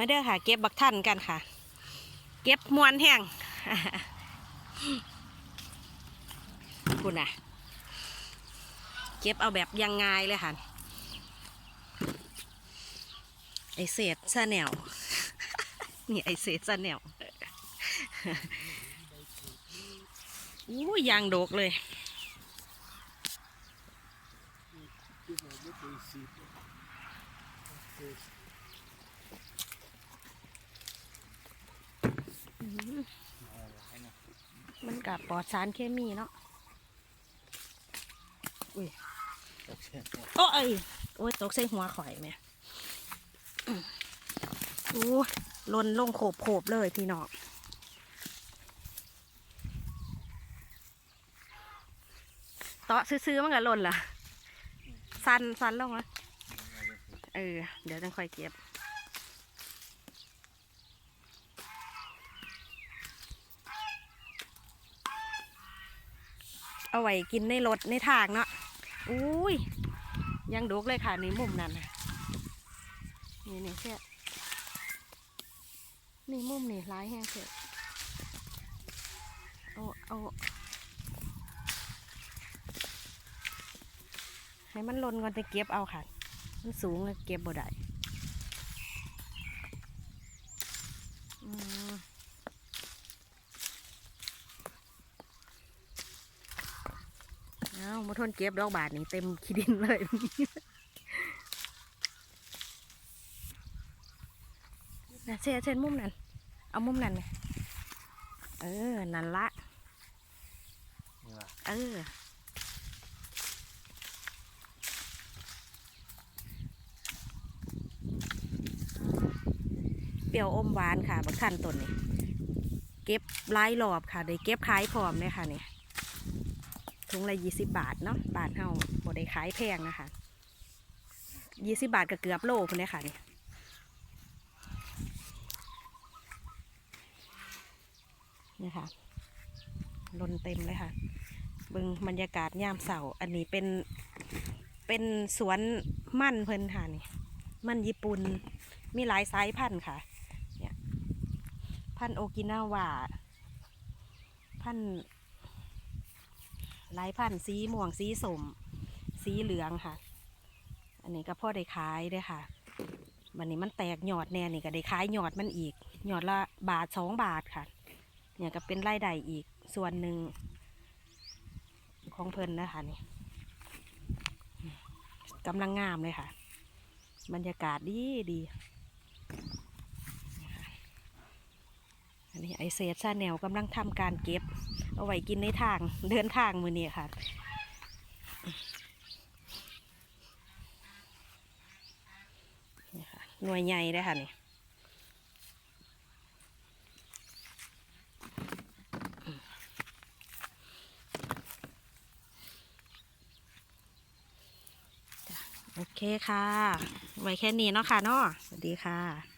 มาเด้อค่ะ เก็บบักท่านกันค่ะ เก็บมวนแห้งคุณน่ะ เก็บเอาแบบยังไงเลยค่ะ ไอเศษซาแนวนี่ไอเศษซาแนวอู้ยางโดกเลย มันกับปลอดสารเคมีเนาะอุ้ยโอ้เอ้ยโอ้ยตกใส่หัวข่อยแม่อืมโอ้ยลนลงโขบโขบๆเลยพี่น้องเตาะซื้อๆมันก็ลนล่ะ สันสันลงนะเออ เดี๋ยวจะค่อยเก็บ เอาไว้กินในรถในทางเนาะอุ้ยยังดกเลยค่ะในมุมนั้นนี่นี่เสียนี่มุมนี่ร้ายแห้งเสียเอาเอาให้มันลนก่อนจะเก็บเอาค่ะ มันสูงเลยเก็บบ่ได้อืมเอามาทนเก็บดอกบาทนี่เต็มขี้ดินเลยนะเช่เช่นมุมนั้น เอามุมนั้นไหมเออ นั่นละนี่ว่ะเออเปรี้ยวอมหวานค่ะบักทันต้นนี่เก็บหลายรอบค่ะ ได้เก็บขายพร้อมเลยค่ะนี่ ถุงละยี่สิบบาทเนาะบาทเฮาบ่ได้ขายแพงนะคะยี่สิบบาทก็เกือบโลพุ่นเลยค่ะนี่นี่ค่ะลนเต็มเลยค่ะเบึงบรรยากาศยามเสาร์อันนี้เป็นเป็นสวนมั่นเพิ่นค่ะนี่มันญี่ปุ่นมีหลายสายพันธุ์ค่ะเนี่ยพันธุ์โอกินาวาพันธุ์ หลายพันธุ์สีม่วงสีสมสีเหลืองค่ะ อันนี้ก็พ่อได้ขายด้วยค่ะวันนี้มันแตกหยอดแน่นี่ก็ได้ขายหยอดมันอีกหยอดละบาทสองบาทค่ะ เนี่ยก็เป็นไรายได้อีกส่วนหนึ่งของเพลินนะคะนี่กำลังงามเลยค่ะ บรรยากาศดีดีอันนี้ไอเซสซาแนวกำลังทำการเก็บ เอาไว้กินในทางเดินทางมือนี้ค่ะนี่ค่ะ หน่วยใหญ่เลยค่ะนี่โอเคค่ะ ไว้แค่นี้เนาะค่ะเนาะสวัสดีค่ะ